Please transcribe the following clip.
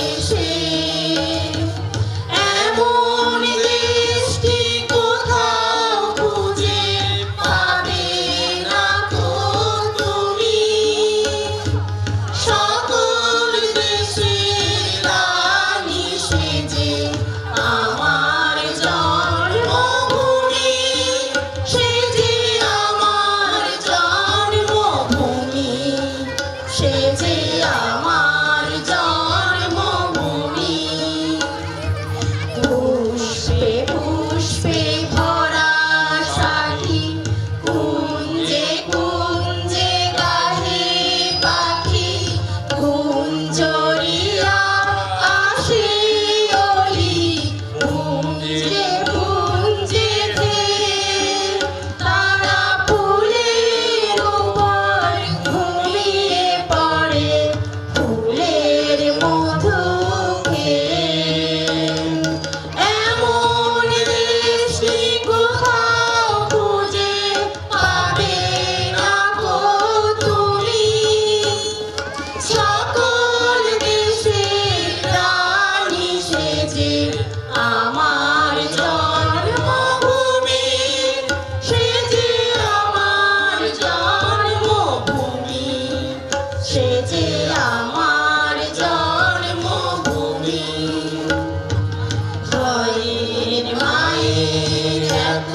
Thank you. সে যে আমার জন্মভূমি। মায়ের এত